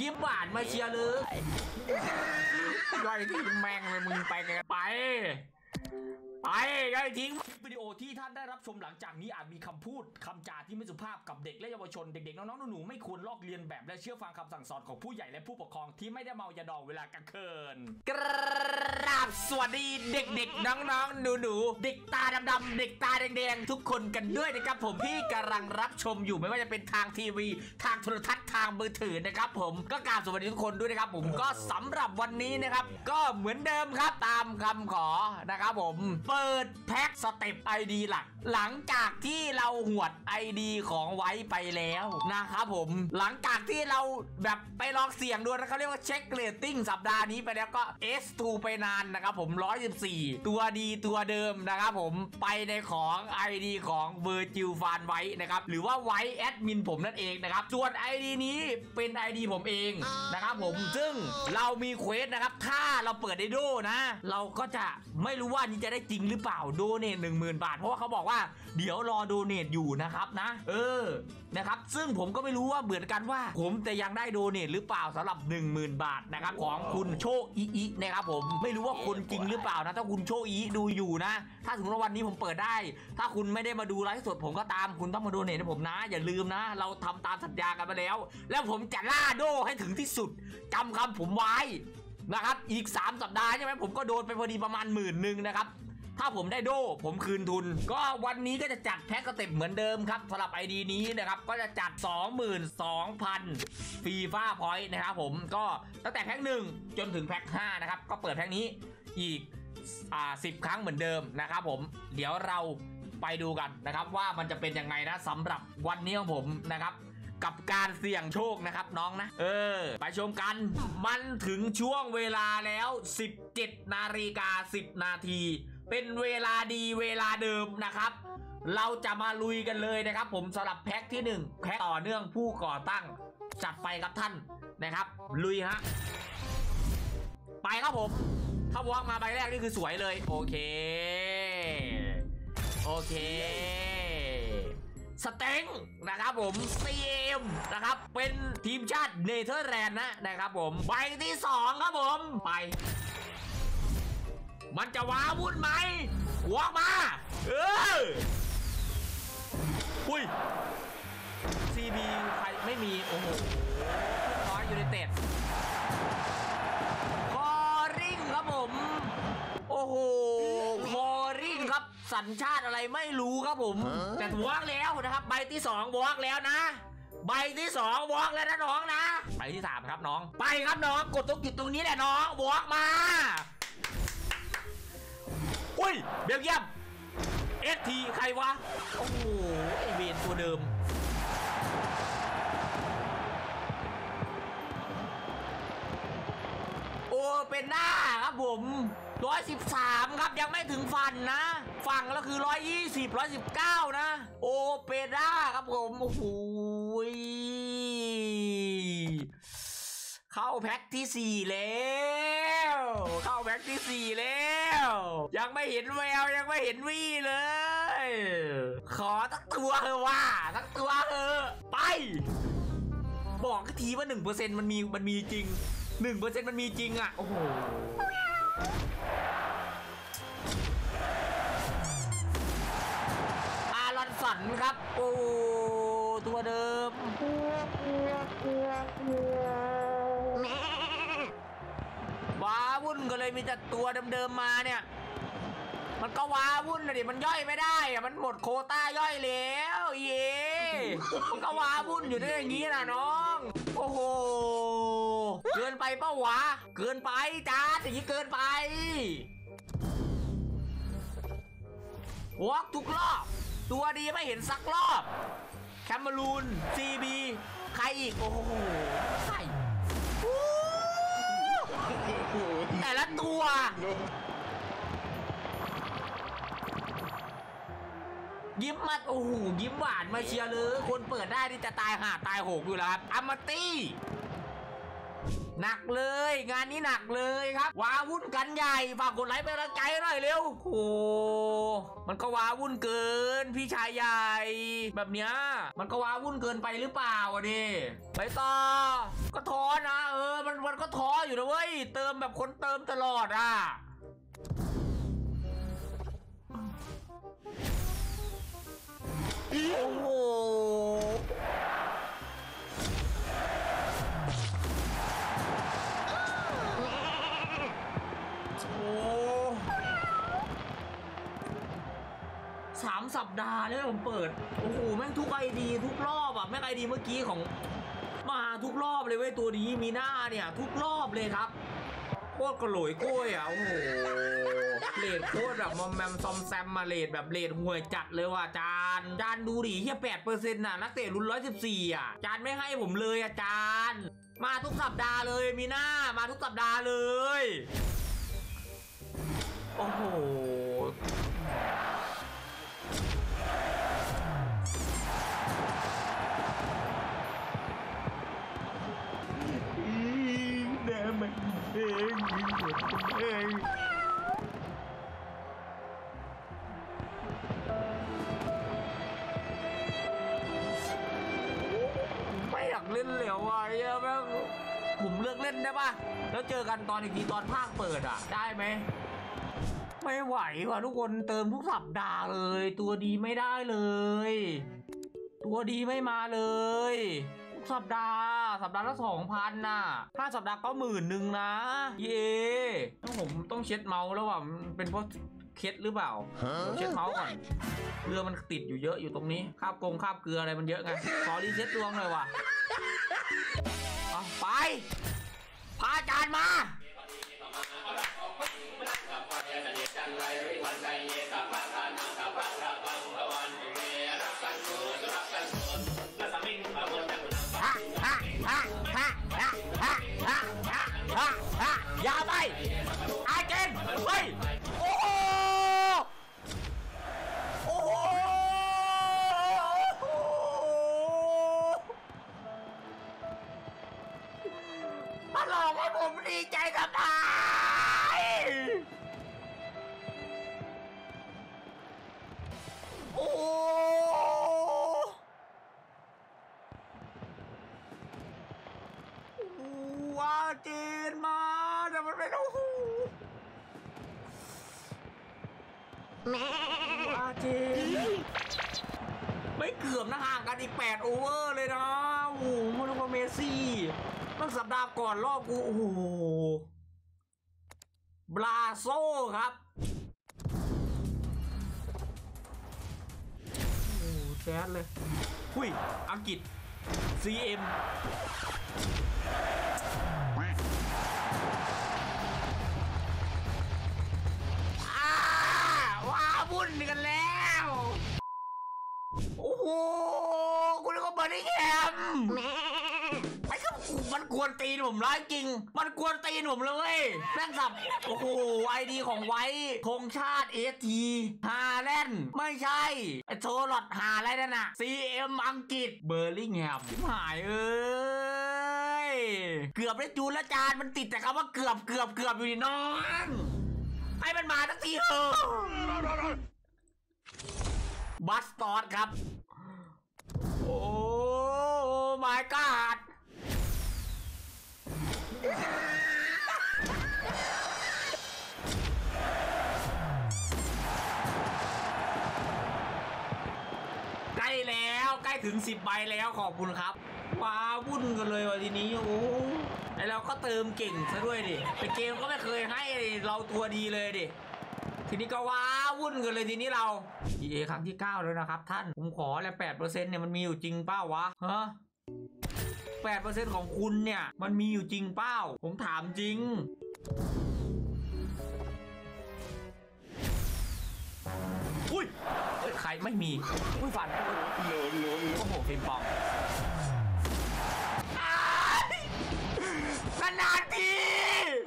ยิ้มหวานมาเชียร์เลยย่อยที่แมงเลยมึงไปกันไป ไปย่อยทิ้งคลิปวิดีโอที่ท่านได้รับชมหลังจากนี้อาจมีคำพูดคำจาที่ไม่สุภาพกับเด็กและเยาวชน เด็กๆ น้องๆหนูๆไม่ควรลอกเลียนแบบและเชื่อฟังคำสั่งสอนของผู้ใหญ่และผู้ปกครองที่ไม่ได้เมายาดองเวลากลางคืนกราบสวัสดีเด็กๆ น้องๆหนูๆเด็กตาดำๆเด็กตาแดงๆทุกคนกันด้วยนะครับผมที่กำลังรับชมอยู่ไม่ว่าจะเป็นทางทีวี ทางโทรทัศน์ทางมือถือนะครับผมก็กราบสวัสดีทุกคนด้วยนะครับผมก็สำหรับวันนี้นะครับ ก็เหมือนเดิมครับตามคำขอนะครับผมเปิดแพ็กสเต็ปไอดีหลักหลังจากที่เราหวด ID ของไว้ไปแล้วนะครับผม หลังจากที่เราแบบไปลองเสี่ยงดูนะเขาเรียกว่าเช็คเรตติ้งสัปดาห์นี้ไปแล้วก็ S2 ไปนานนะครับผม 114 ตัวดีตัวเดิมนะครับผมไปในของ ID ของ Virgil Fan ไว้นะครับหรือว่าไว้แอดมินผมนั่นเองนะครับส่วน ID นี้เป็น ID ผมเองนะครับผมซึ่งเรามีเควสนะครับถ้าเราเปิดไดโดนะ เราก็จะไม่รู้ว่านี่จะได้จริงหรือเปล่าโดเนทหนึ่งหมื่นบาท เพราะว่าเขาบอกว่าเดี๋ยวรอโดเนทอยู่นะครับนะ เออนะครับ ซึ่งผมก็ไม่รู้ว่าเหมือนกันว่า ผมจะยังได้โดเนทหรือเปล่าสำหรับ 10,000 บาทนะครับของคุณโชคอีอีนะครับผมไม่รู้ว่าคนจริงหรือเปล่านะ ถ้าคุณโชคอีอีดูอยู่นะ ถ้าสมมติว่าวันนี้ผมเปิดได้ ถ้าคุณไม่ได้มาดูไลฟ์สดผมก็ตามคุณต้องมาโดเนทให้ผมนะ อย่าลืมนะ เราทำตามสัญญากันไปแล้ว แล้วผมจะล่าโดให้ถึงที่สุดจำคำผมไว้นะครับ อีก 3 สัปดาห์ใช่ไหมผมก็โดนไปพอดีประมาณหมื่นหนึ่งนะครับ ถ้าผมได้โดผมคืนทุน ก็วันนี้ก็จะจัดแพ็กสเต็ปเหมือนเดิมครับสำหรับไอดีนี้นะครับ ก็จะจัด 22,000ฟีฟ้าพอยต์นะครับผมก็ตั้งแต่แพ็กหนึ่งจนถึงแพ็ก5นะครับก็เปิดแพ็กนี้อีกอ่าสิครั้งเหมือนเดิมนะครับผมเดี๋ยวเราไปดูกันนะครับว่ามันจะเป็นยังไงนะสำหรับวันนี้ของผมนะครับกับการเสี่ยงโชคนะครับน้องนะ เออ ไปชมกัน มันถึงช่วงเวลาแล้ว 17 นาฬิกา 10 นาที เป็นเวลาดีเวลาเดิมนะครับ เราจะมาลุยกันเลยนะครับ ผมสำหรับแพ็คที่ 1 แพ็คต่อเนื่องผู้ก่อตั้ง จัดไปครับท่านนะครับ ลุยฮะไปครับผม ถ้าวอล์กมาใบแรกนี่คือสวยเลย โอเค โอเคสเต็งนะครับผม CM นะครับ เป็นทีมชาติเนเธอร์แลนด์นะนะครับผมใบที่ 2 ครับผม ไป มันจะว้าวุ่นไหมวอกมา เอออุ้ย CB ใครไม่มี โอ้โหร้อยยูไนเต็ดคอริงครับผม โอ้โหคอริงครับสัญชาติอะไรไม่รู้ครับผม แต่วอกแล้วนะครับ ใบที่สองวอกแล้วนะ ใบที่สองวอกแล้วนะน้องนะ ใบที่สามครับน้อง ไปครับน้อง กดตรงจุดตรงนี้แหละน้องวอกมา อุ้ยเบลเยียมเอสทีใครวะ โอ้โหไอเวนตัวเดิม โอเป็นหน้าครับผม113ครับยังไม่ถึงฟันนะ ฝั่งแล้วคือ120 119นะ โอเปร่าครับผม โอ้โหย เข้าแพ็คที่ 4 แล้ว เข้าแพ็คที่ 4 แล้ว ยังไม่เห็นแววยังไม่เห็นวี่เลย ขอสักตัวเถอะว่าสักตัวเถอะไป บอกทีว่า 1%มันมีมันมีจริง 1%มันมีจริงอะ โอ้โหอารอนสันครับ โอ้ตัวเดิม ว้าวุ่นก็เลยมีแต่ตัวเดิมๆมาเนี่ย มันก็ว้าวุ่นนะดิมันย่อยไม่ได้อะมันหมดโคต้าย่อยแล้วเย่มันก็ว้าวุ่นอยู่ได้อย่างนี้นะน้อง โอ้โหเกินไปเป้าวะเกินไปจ้าอย่างนี้เกินไปวอล์กทุกรอบ ตัวดีไม่เห็นสักรอบแคมเบรูนซีบีใครอีก โอ้โหใครอู้แต่ ละตัว ยิ้มมาโอ้โหยิ้มหวานมาเชียร์เลย คนเปิดได้ที่จะตายห่าตายโหกอยู่แล้วครับอามาตี้ หนักเลย งานนี้หนักเลยครับว้าวุ่นกันใหญ่ฝากกดไลค์เป็นกำลังใจหน่อยเร็วโอ้มันก็ว้าวุ่นเกิน พี่ชายใหญ่ แบบเนี้ยมันก็ว้าวุ่นเกินไปหรือเปล่าอะดิไปต่อ ก็ท้อนะ เออ มันมันก็ท้ออยู่นะเว้ย เติมแบบคนเติมตลอดอะ นี่ผมเปิด โอ้โหแม่งทุกไอดี ทุกรอบอะแม่งไอดีเมื่อกี้ของ มาทุกรอบเลยเว้ยตัวนี้มีหน้าเนี่ย ทุกรอบเลยครับโคตรกระโหลยกล้วยอะโอ้โหเลดโคตรแบบมอมแมมซอมแซมมาเลดแบบเลดห่วยจัดเลยว่ะจานจานดูดิเฮียแปดเปอร์เซ็นต์น่ะนักเตะรุ่นร้อยสิบสี่อะจานไม่ให้ผมเลยอะจานมาทุกสัปดาห์เลยมีหน้ามาทุกสัปดาห์เลย โอ้โห เองไม่อยากเล่นเหลวอะไอ้เหี้ยแม่งผมเลือกเล่นได้ป่ะ แล้วเจอกันตอนอีกทีตอนภาคเปิดอะ ได้ไหม ไม่ไหวว่ะทุกคนเติมทุกสัปดาห์เลย ตัวดีไม่ได้เลย ตัวดีไม่มาเลย สัปดาห์ สัปดาห์ละสองพันน่ะห้าสัปดาห์ก็หมื่นหนึ่งนะ เย่ต้องผมต้องเช็ดเมาส์แล้วว่ะมันเป็นเพราะเคล็ดหรือเปล่าต้องเช็ดเมาส์ก่อนเกลือมันติดอยู่เยอะอยู่ตรงนี้คราบกงคราบเกลืออะไรมันเยอะไงขอรีเซ็ตดวงหน่อยว่ะเอาไป พาอาจารย์มาฮ ว่าจีนไม่เกือบนะห่างกันอีก 8 โอเวอร์เลยนะ โอ้โหมันกว่าเมซี่ตั้งสัปดาห์ก่อนรอบกู โอ้โหบราโซครับโอ้โหแซดเลย หุยอังกฤษ CM วุ่นกันแล้ว โอ้โหคุณก็เปิดได้แคมไอ้ก็มันกวนตีนผมร้ายจริง มันกวนตีนผมเลยแม่งสับ โอ้โหไอดีของไว้ธงชาติเอทีฮาแลนด์ไม่ใช่ไอโชลอดหาอะไรนั่นน่ะ CM อังกฤษเบอร์ลิงแฮมหายเอ้ย เกือบได้จูนละจานมันติดแต่คำว่าเกือบเกือบเกือบอยู่นี่น้อง ให้มันมาสักทีเถอะบัสตอดครับ โอ้ my god ใกล้แล้วใกล้ถึง10ใบแล้วขอบคุณครับ ว้าวุ่นกันเลยวันทีนี้โอ้ไอเราก็เติมเก่งซะด้วยดิแต่เกมก็ไม่เคยให้เราตัวดีเลยดิทีนี้ก็ว้าวุ่นกันเลยทีนี้เรา EA ครั้งที่ 9 แล้วนะครับท่าน ผมขอแล้ว8%เนี่ยมันมีอยู่จริงเป้าวะฮะ8%ของคุณเนี่ย มันมีอยู่จริงเป้า ผมถามจริงอุ้ยเอ้ยใครไม่มีอุ้ยฝันโหลโหลโอ้โหฟิล์มปอม นานๆที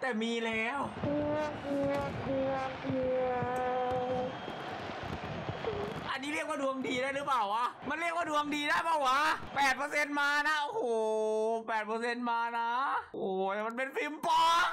แต่มีแล้ว อันนี้เรียกว่าดวงดีได้หรือเปล่าวะ มันเรียกว่าดวงดีได้เปล่าวะแปดเปอร์เซ็นต์มานะ โอ้โหแปดเปอร์เซ็นต์มานะ โอ้ยมันเป็นฟิล์มปอม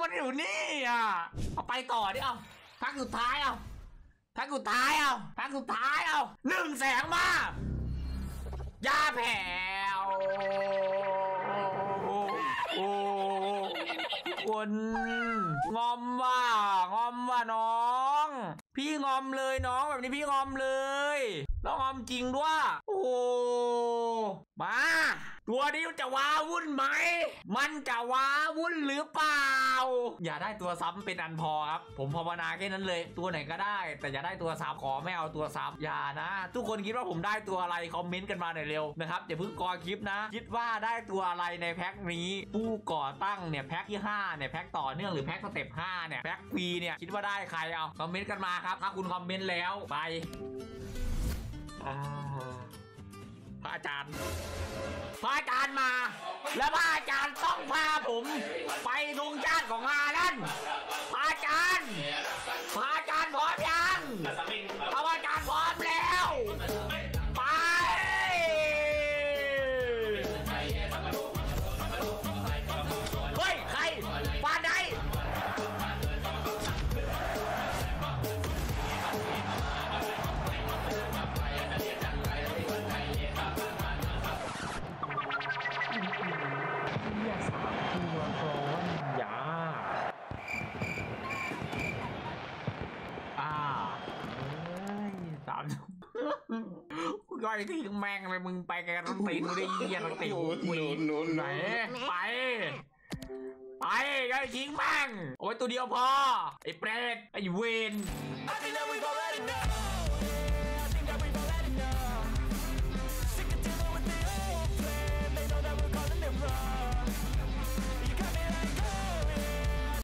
มันอยู่นี่อะ เอาไปต่อดิเอาพักสุดท้ายเอาพักสุดท้ายเอาพักสุดท้ายเอาหนึ่งแสงมา ยาแผ่ คนงอมว่างอมว่าน้อง พี่งอมเลยน้องแบบนี้พี่งอมเลย แล้วงอมจริงด้วย โอ้มา ตัวนี้มันจะว้าวุ่นไหม มันจะว้าวุ่นหรือเปล่า อย่าได้ตัวซ้ำเป็นอันพอครับ ผมภาวนาแค่นั้นเลย ตัวไหนก็ได้ แต่อย่าได้ตัวซ้ำขอไม่เอาตัวซ้ำอย่านะ ทุกคนคิดว่าผมได้ตัวอะไรคอมเมนต์กันมาหน่อยเร็วนะครับอย่าเพิ่งกอคลิปนะ คิดว่าได้ตัวอะไรในแพ็คนี้ ผู้ก่อตั้งเนี่ยแพ็คที่5เนี่ยแพ็คต่อเนื่องหรือแพ็คสเต็ป5เนี่ยแพ็คฟรีเนี่ยคิดว่าได้ใครเอาคอมเมนต์กันมาครับ ถ้าคุณคอมเมนต์แล้วไปพระอาจารย์ พระอาจารย์มา แล้วพระอาจารย์ต้องพาผม ไปดวงชาติของอานั่นพระอาจารย์พระอาจารย์พร้อมยัง ย่อยที่แม่งเลยมึงไปกันต้องตีนมึงได้เยี่ยนต้องตีนโน่นโน่นไหนโน่นไป ไปย่อยทิ้งแม่งโอ้ยตัวเดียวพอไอ้เปรตไอ้เวน